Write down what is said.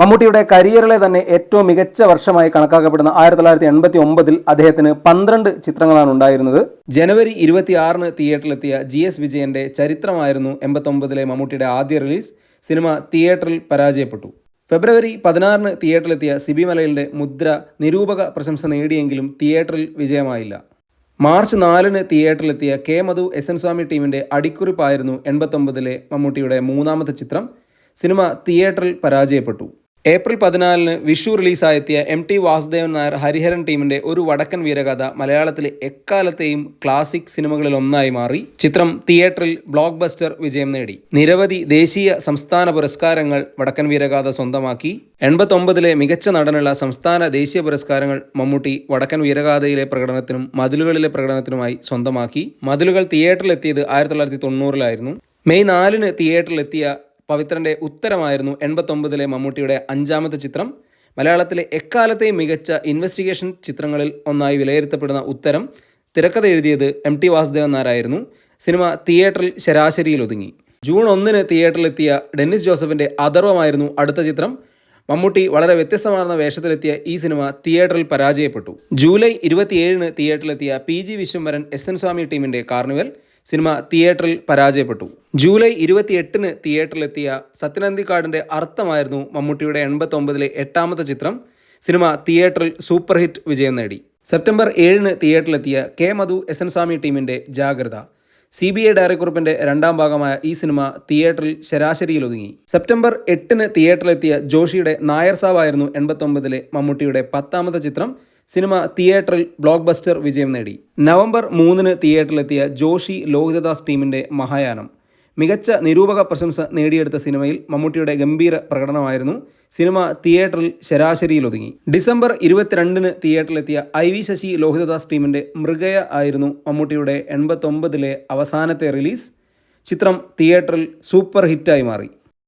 മമ്മൂട്ടിയുടെ കരിയറിലെ തന്നെ ഏറ്റവും മികച്ച വർഷമായി കണക്കാക്കപ്പെടുന്ന ആയിരത്തി തൊള്ളായിരത്തി എൺപത്തി ഒമ്പതിൽ അദ്ദേഹത്തിന് പന്ത്രണ്ട് ചിത്രങ്ങളാണ് ഉണ്ടായിരുന്നത്. ജനുവരി ഇരുപത്തി ആറിന് തിയേറ്ററിലെത്തിയ ജി എസ് വിജയന്റെ ചരിത്രമായിരുന്നു എൺപത്തൊമ്പതിലെ മമ്മൂട്ടിയുടെ ആദ്യ റിലീസ്. സിനിമ തിയേറ്ററിൽ പരാജയപ്പെട്ടു. ഫെബ്രുവരി പതിനാറിന് തിയേറ്ററിലെത്തിയ സിബി മലയിലെ മുദ്ര നിരൂപക പ്രശംസ നേടിയെങ്കിലും തിയേറ്ററിൽ വിജയമായില്ല. മാർച്ച് നാലിന് തിയേറ്ററിലെത്തിയ K Madhu S N Swami ടീമിന്റെ അടിക്കുറിപ്പായിരുന്നു എൺപത്തൊമ്പതിലെ മമ്മൂട്ടിയുടെ മൂന്നാമത്തെ ചിത്രം. സിനിമ തിയേറ്ററിൽ പരാജയപ്പെട്ടു. ഏപ്രിൽ പതിനാലിന് വിഷു റിലീസായെത്തിയ എം ടി വാസുദേവൻ നായർ ഹരിഹരൻ ടീമിന്റെ ഒരു വടക്കൻ വീരകഥ മലയാളത്തിലെ എക്കാലത്തെയും ക്ലാസിക് സിനിമകളിൽ ഒന്നായി മാറി. ചിത്രം തിയേറ്ററിൽ ബ്ലോക്ക് ബസ്റ്റർ വിജയം നേടി. നിരവധി ദേശീയ സംസ്ഥാന പുരസ്കാരങ്ങൾ വടക്കൻ വീരഗാഥ സ്വന്തമാക്കി. എൺപത്തൊമ്പതിലെ മികച്ച നടനുള്ള സംസ്ഥാന ദേശീയ പുരസ്കാരങ്ങൾ മമ്മൂട്ടി വടക്കൻ വീരഗാഥയിലെ പ്രകടനത്തിനും മതിലുകളിലെ പ്രകടനത്തിനുമായി സ്വന്തമാക്കി. മതിലുകൾ തിയേറ്ററിലെത്തിയത് ആയിരത്തി തൊള്ളായിരത്തി തൊണ്ണൂറിലായിരുന്നു. മെയ് നാലിന് തിയേറ്ററിലെത്തിയ പവിത്രന്റെ ഉത്തരമായിരുന്നു എൺപത്തൊമ്പതിലെ മമ്മൂട്ടിയുടെ അഞ്ചാമത്തെ ചിത്രം. മലയാളത്തിലെ എക്കാലത്തെയും മികച്ച ഇൻവെസ്റ്റിഗേഷൻ ചിത്രങ്ങളിൽ ഒന്നായി വിലയിരുത്തപ്പെടുന്ന ഉത്തരം തിരക്കഥ എഴുതിയത് എം ടി വാസുദേവൻ നായരായിരുന്നു. സിനിമ തിയേറ്ററിൽ ശരാശരിയിൽ ഒതുങ്ങി. ജൂൺ ഒന്നിന് തിയേറ്ററിലെത്തിയ ഡെന്നിസ് ജോസഫിന്റെ അഥർവമായിരുന്നു അടുത്ത ചിത്രം. മമ്മൂട്ടി വളരെ വ്യത്യസ്തമാർന്ന വേഷത്തിലെത്തിയ ഈ സിനിമ തിയേറ്ററിൽ പരാജയപ്പെട്ടു. ജൂലൈ ഇരുപത്തിയേഴിന് തിയേറ്ററിലെത്തിയ P G Viswambharan S N Swami ടീമിന്റെ കാർണിവൽ. സിനിമ തിയേറ്ററിൽ പരാജയപ്പെട്ടു. ജൂലൈ ഇരുപത്തിയെട്ടിന് തിയേറ്ററിലെത്തിയ സത്യനന്ദിക്കാടിന്റെ അർത്ഥമായിരുന്നു മമ്മൂട്ടിയുടെ എൺപത്തൊമ്പതിലെ എട്ടാമത്തെ ചിത്രം. സിനിമ തിയേറ്ററിൽ സൂപ്പർ ഹിറ്റ് വിജയം നേടി. സെപ്റ്റംബർ ഏഴിന് തിയേറ്ററിലെത്തിയ K Madhu S N Swami ടീമിന്റെ ജാഗ്രത. സി ബി ഐ ഡയറിക്കുറിപ്പിന്റെ രണ്ടാം ഭാഗമായ ഈ സിനിമ തിയേറ്ററിൽ ശരാശരിയിൽ ഒതുങ്ങി. സെപ്റ്റംബർ എട്ടിന് തിയേറ്ററിലെത്തിയ ജോഷിയുടെ നായർ സാവായിരുന്നു എൺപത്തൊമ്പതിലെ മമ്മൂട്ടിയുടെ പത്താമത്തെ ചിത്രം. സിനിമ തിയേറ്ററിൽ ബ്ലോക്ക് ബസ്റ്റർ വിജയം നേടി. നവംബർ മൂന്നിന് തിയേറ്ററിലെത്തിയ ജോഷി ലോഹിതദാസ് ടീമിന്റെ മഹായാനം. മികച്ച നിരൂപക പ്രശംസ നേടിയെടുത്ത സിനിമയിൽ മമ്മൂട്ടിയുടെ ഗംഭീര പ്രകടനമായിരുന്നു സിനിമ തിയേറ്ററിൽ ശരാശരിയിൽ ഒതുങ്ങി ഡിസംബർ ഇരുപത്തിരണ്ടിന് തിയേറ്ററിലെത്തിയ ഐ വി ശശി ലോഹിതദാസ് ടീമിന്റെ മൃഗയ ആയിരുന്നു മമ്മൂട്ടിയുടെ എൺപത്തൊമ്പതിലെ അവസാനത്തെ റിലീസ്. ചിത്രം തിയേറ്ററിൽ സൂപ്പർ ഹിറ്റായി മാറി.